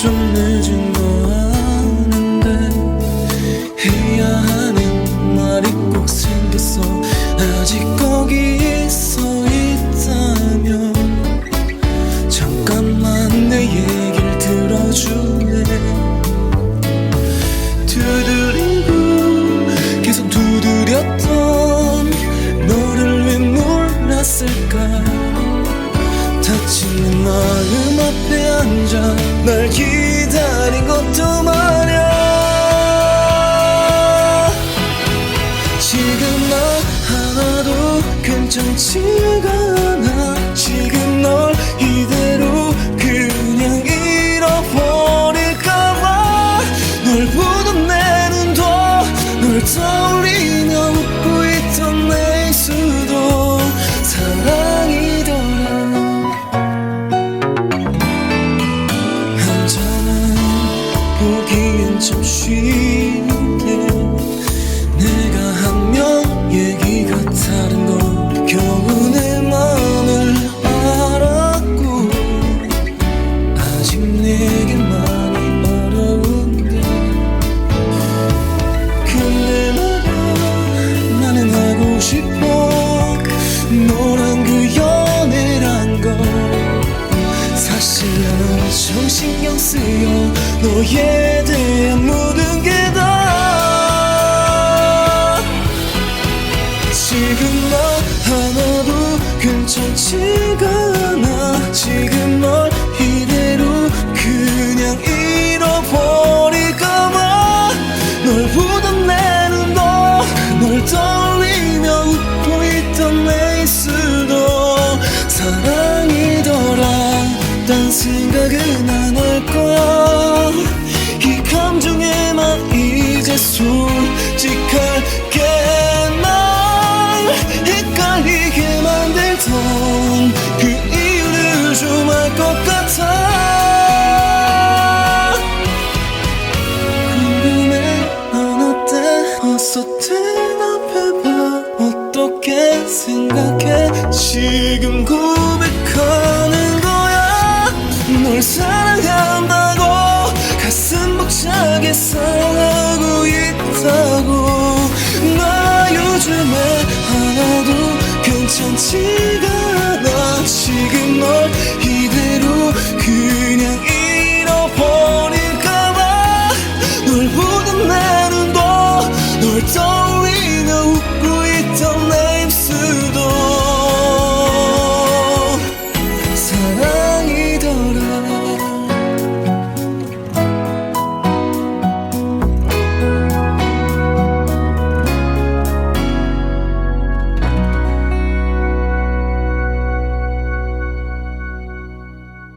좀 늦은 것 다친 내 마음 앞에 앉아 날 기다린 것도 마냥 지금 나 하나도 괜찮지 보기 쓰여 너에 대한 모든 게 다. 지금 나 하나도 괜찮지가 않아. 지금 널 이대로 그냥 잃어버릴까봐. 널 보던 내 눈도 널 떠올리며 웃고 있던 내 입술도 사랑이더라. 딴 생각은 안할 거 그 이유를 좀 알 것 같아. 궁금해 넌 어때? 어서 대답해봐. 어떻게 생각해? 지금 고백하는 거야. 널 사랑한다고 가슴 벅차게 사랑하고 있다고. 나 요즘에 하나도 괜찮지가 않아 지금 널 이대로 그냥 잃어버릴까봐. 널 보는